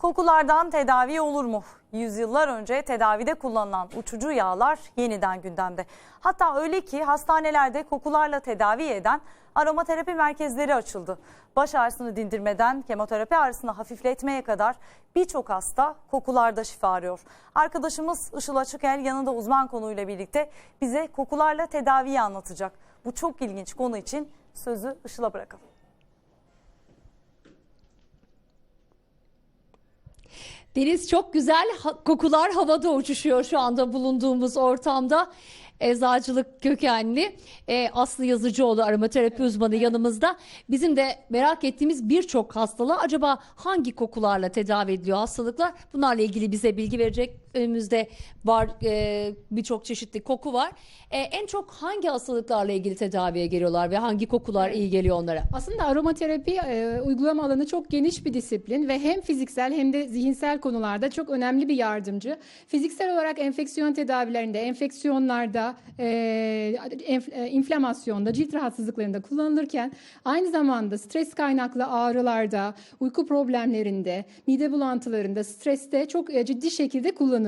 Kokulardan tedavi olur mu? Yüzyıllar önce tedavide kullanılan uçucu yağlar yeniden gündemde. Hatta öyle ki hastanelerde kokularla tedavi eden aromaterapi merkezleri açıldı. Baş ağrısını dindirmeden kemoterapi ağrısını hafifletmeye kadar birçok hasta kokularda şifa arıyor. Arkadaşımız Işıl Açıkel yanında uzman konuyla birlikte bize kokularla tedaviyi anlatacak. Bu çok ilginç konu için sözü Işıl'a bırakalım. Deniz çok güzel kokular havada uçuşuyor şu anda bulunduğumuz ortamda. Eczacılık kökenli e, Aslı Yazıcıoğlu aromaterapi uzmanı yanımızda. Bizim de merak ettiğimiz birçok hastalığa acaba hangi kokularla tedavi ediliyor hastalıklar? Bunlarla ilgili bize bilgi verecek. Önümüzde var e, birçok çeşitli koku var. E, en çok hangi hastalıklarla ilgili tedaviye geliyorlar ve hangi kokular iyi geliyor onlara? Aslında aromaterapi e, uygulama alanı çok geniş bir disiplin ve hem fiziksel hem de zihinsel konularda çok önemli bir yardımcı. Fiziksel olarak enfeksiyon tedavilerinde, enfeksiyonlarda, e, enf- e, inflamasyonda, cilt rahatsızlıklarında kullanılırken aynı zamanda stres kaynaklı ağrılarda, uyku problemlerinde, mide bulantılarında, streste çok e, ciddi şekilde kullanılıyor.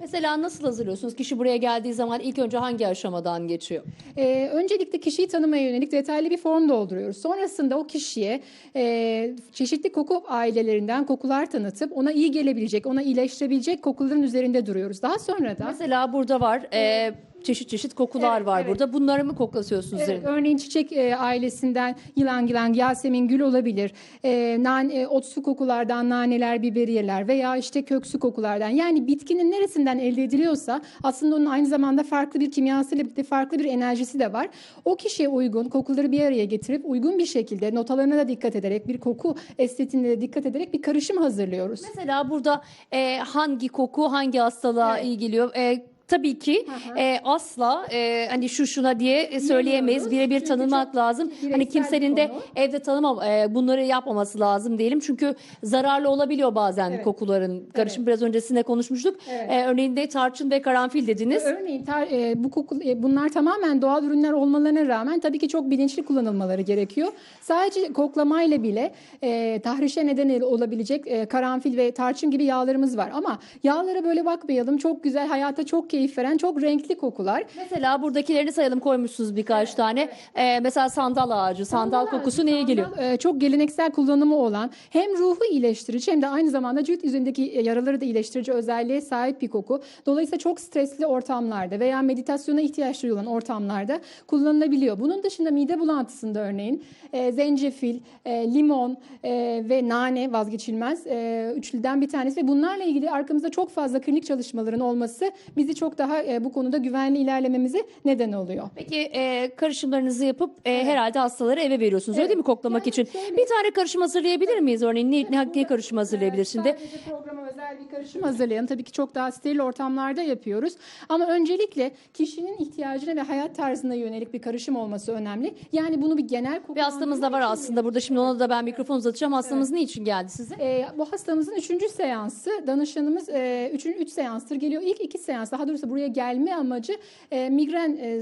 Mesela nasıl hazırlıyorsunuz? Kişi buraya geldiği zaman ilk önce hangi aşamadan geçiyor? Ee, öncelikle kişiyi tanımaya yönelik detaylı bir form dolduruyoruz. Sonrasında o kişiye e, çeşitli koku ailelerinden kokular tanıtıp ona iyi gelebilecek, ona iyileştirebilecek kokuların üzerinde duruyoruz. Daha sonra da Mesela burada var e, çeşit çeşit kokular Evet, var evet. burada. Bunları mı koklatıyorsunuz? Evet, örneğin çiçek e, ailesinden yılan yılan Yasemin gül olabilir. E, nane, e, otsu kokulardan naneler, biberiyeler veya işte köksü kokulardan. Yani bitkinin neresinden elde ediliyorsa aslında onun aynı zamanda farklı bir kimyasıyla birlikte farklı bir enerjisi de var. O kişiye uygun kokuları bir araya getirip uygun bir şekilde notalarına da dikkat ederek bir koku estetiğine de dikkat ederek bir karışım hazırlıyoruz. Mesela burada e, hangi koku hangi hastalığa Evet. iyi geliyor? E, tabii ki e, asla e, hani şu şuna diye söyleyemeyiz. Birebir tanımak lazım. Hani kimsenin de konu. evde tanımam e, bunları yapmaması lazım diyelim. Çünkü zararlı olabiliyor bazen Evet. kokuların karışım. Biraz öncesinde konuşmuştuk. Evet. E, örneğin de tarçın ve karanfil dediniz. Örneğin tar- e, bu koku, e, bunlar tamamen doğal ürünler olmalarına rağmen tabii ki çok bilinçli kullanılmaları gerekiyor. Sadece koklamayla bile e, tahrişe neden olabilecek e, karanfil ve tarçın gibi yağlarımız var. Ama yağlara böyle bakmayalım. Çok güzel, hayata çok keyif veren, çok renkli kokular. Mesela buradakilerini sayalım koymuşsunuz birkaç tane. E, mesela sandal ağacı, sandal, kokusu neye geliyor? Sandal, e, çok geleneksel kullanımı olan hem ruhu iyileştirici hem de aynı zamanda cilt yüzündeki e, yaraları da iyileştirici özelliğe sahip bir koku. Dolayısıyla çok stresli ortamlarda veya meditasyona ihtiyaç olan ortamlarda kullanılabiliyor. Bunun dışında mide bulantısında örneğin e, zencefil, e, limon e, ve nane vazgeçilmez e, üçlüden bir tanesi ve bunlarla ilgili arkamızda çok fazla klinik çalışmaların olması bizi çok daha e, bu konuda güvenli ilerlememize neden oluyor. Peki e, karışımlarınızı yapıp e, herhalde hastaları eve veriyorsunuz öyle Evet. değil mi koklamak Yani için? şöyle- Bir tane karışım hazırlayabilir miyiz örneğin? Ne, ne, ne karışım hazırlayabilir şimdi? Sadece programa özel bir karışım hazırlayalım. Tabii ki çok daha steril ortamlarda yapıyoruz. Ama öncelikle kişinin ihtiyacına ve hayat tarzına yönelik bir karışım olması önemli. Yani bunu bir genel Bir hastamız da var aslında burada şimdi ona da ben mikrofon uzatacağım. Hastamız ne için geldi size? Ee, bu hastamızın üçüncü seansı. Danışanımız e, üçün, üç seanstır geliyor. İlk iki seans daha doğrusu buraya gelme amacı e, migren e,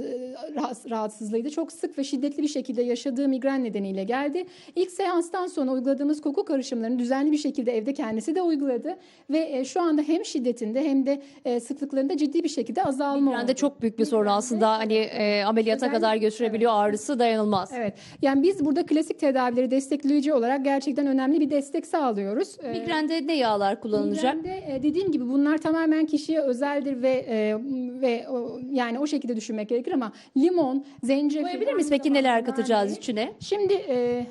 rahatsız- rahatsızlığıydı. Çok sık ve şiddetli bir şekilde yaşadığı migren nedeniyle geldi. İlk seanstan sonra uyguladığımız koku karışımlarını düzenli bir şekilde evde kendisi de uyguladı. Ve e, şu anda hem şiddetinde hem de e, sıklıklarında ciddi bir şekilde azalma Yani de oldu. çok büyük bir sorun aslında hani e, ameliyata Özellikle- kadar götürebiliyor ağrısı dayanılmaz. Evet. Yani biz burada klasik tedavileri destekleyici olarak gerçekten önemli bir destek sağlıyoruz. Ee, Migrende ne yağlar kullanılacak? Migrende, e, dediğim gibi bunlar tamamen kişiye özeldir ve e, ve o, yani o şekilde düşünmek gerekir ama limon, zencefil. Koyabilir miyiz peki neler katacağız içine? Şimdi e,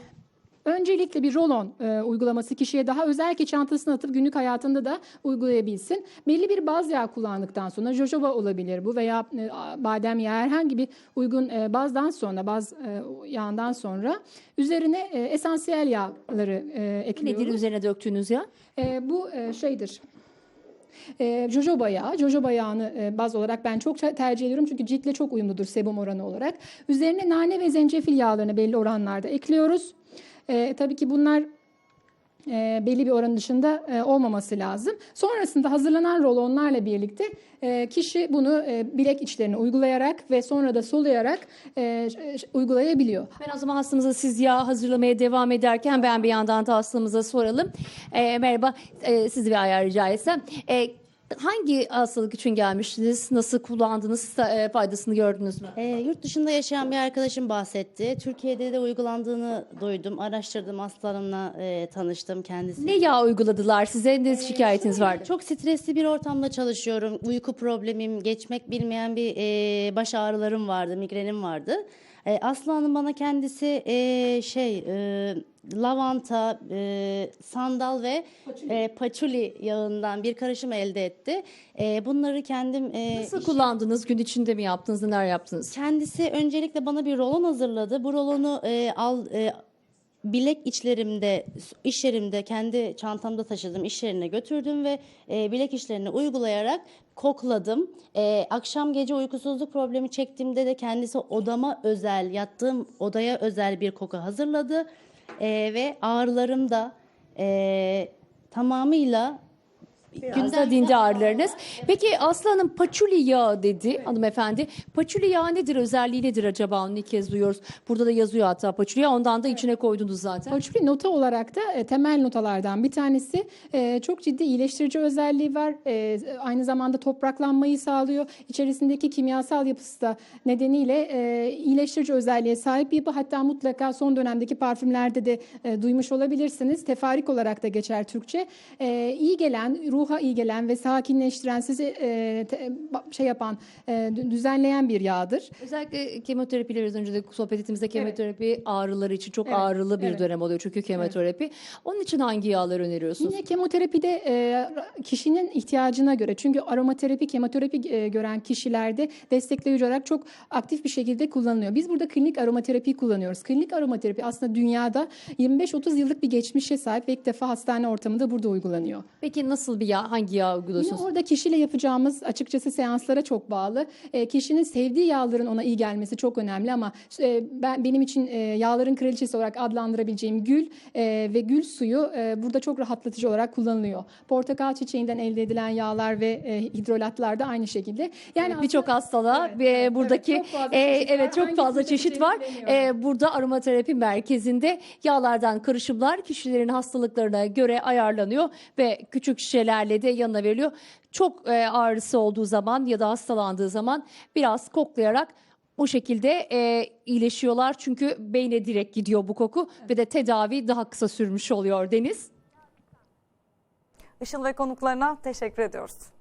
öncelikle bir rolon e, uygulaması kişiye daha özel ki çantasına atıp günlük hayatında da uygulayabilsin. Belli bir baz yağı kullandıktan sonra jojoba olabilir bu veya e, badem yağı herhangi bir uygun e, bazdan sonra baz e, yağından sonra üzerine e, esansiyel yağları e, ekliyoruz. Nedir üzerine döktüğünüz ya? E, bu e, şeydir. E, jojoba yağı. Jojoba yağını e, baz olarak ben çok te- tercih ediyorum çünkü ciltle çok uyumludur sebum oranı olarak. Üzerine nane ve zencefil yağlarını belli oranlarda ekliyoruz. E, tabii ki bunlar e, belli bir oranın dışında e, olmaması lazım. Sonrasında hazırlanan rolonlarla birlikte e, kişi bunu e, bilek içlerine uygulayarak ve sonra da soluyarak e, uygulayabiliyor. Ben o zaman hastamıza siz yağ hazırlamaya devam ederken ben bir yandan da hastamıza soralım. Ee, merhaba, ee, sizi bir ayar rica etsem. Ee, hangi hastalık için gelmiştiniz? Nasıl kullandınız? E, faydasını gördünüz mü? E, yurt dışında yaşayan bir arkadaşım bahsetti. Türkiye'de de uygulandığını duydum. Araştırdım, hastalarımla e, tanıştım kendisi. Ne yağ uyguladılar size? Ne şikayetiniz vardı? Çok stresli bir ortamda çalışıyorum. Uyku problemim, geçmek bilmeyen bir e, baş ağrılarım vardı, migrenim vardı. E, Aslı Hanım bana kendisi e, şey e, lavanta, e, sandal ve e, paçuli yağından bir karışım elde etti. E, bunları kendim e, Nasıl kullandınız? Gün içinde mi yaptınız? Neler yaptınız? Kendisi öncelikle bana bir rolon hazırladı. Bu rolonu e, al e, bilek içlerimde, iş yerimde kendi çantamda taşıdım, iş yerine götürdüm ve e, bilek içlerine uygulayarak kokladım. E, akşam gece uykusuzluk problemi çektiğimde de kendisi odama özel, yattığım odaya özel bir koku hazırladı E, ve ağrılarım da e, tamamıyla Biraz da dindi ağrılarınız. Peki Aslı Hanım paçuli yağı dedi hanımefendi. Paçuli yağı nedir? Özelliği nedir acaba? Onu ilk kez duyuyoruz. Burada da yazıyor hatta paçuli yağı. Ondan da içine koydunuz zaten. Paçuli nota olarak da e, temel notalardan bir tanesi. E, çok ciddi iyileştirici özelliği var. E, aynı zamanda topraklanmayı sağlıyor. İçerisindeki kimyasal yapısı da nedeniyle e, iyileştirici özelliğe sahip bir yapı. Hatta mutlaka son dönemdeki parfümlerde de e, duymuş olabilirsiniz. Tefarik olarak da geçer Türkçe. E, iyi gelen, ruha iyi gelen ve sakinleştiren, sizi e, te- şey yapan, e, dü- düzenleyen bir yağdır. Özellikle kemoterapiler az önce de sohbet ettiğimizde kemoterapi ağrıları için çok Evet, ağrılı bir evet. dönem oluyor çünkü kemoterapi. Onun için hangi yağlar öneriyorsunuz? Yine kemoterapide e, kişinin ihtiyacına göre çünkü aromaterapi, kemoterapi e, gören kişilerde destekleyici olarak çok aktif bir şekilde kullanılıyor. Biz burada klinik aromaterapi kullanıyoruz. Klinik aromaterapi aslında dünyada 25-30 yıllık bir geçmişe sahip ve ilk defa hastane ortamında burada uygulanıyor. Peki nasıl bir yağ, hangi yağ Yine uyguluyorsunuz? orada kişiyle yapacağımız açıkçası seanslara çok bağlı. E, kişinin sevdiği yağların ona iyi gelmesi çok önemli ama e, ben benim için e, yağların kraliçesi olarak adlandırabileceğim gül e, ve gül suyu e, burada çok rahatlatıcı olarak kullanılıyor. Portakal çiçeğinden elde edilen yağlar ve e, hidrolatlar da aynı şekilde. Yani Birçok hastalığa Evet, evet, buradaki evet, çok fazla e, evet çok fazla çeşit var. E, burada aromaterapi merkezinde yağlardan karışımlar kişilerin hastalıklarına göre ayarlanıyor ve küçük şişelerle de yanına veriliyor. Çok e, ağrısı olduğu zaman ya da hastalandığı zaman biraz koklayarak bu şekilde e, iyileşiyorlar. Çünkü beyne direkt gidiyor bu koku ve de tedavi daha kısa sürmüş oluyor Deniz. Işıl ve konuklarına teşekkür ediyoruz.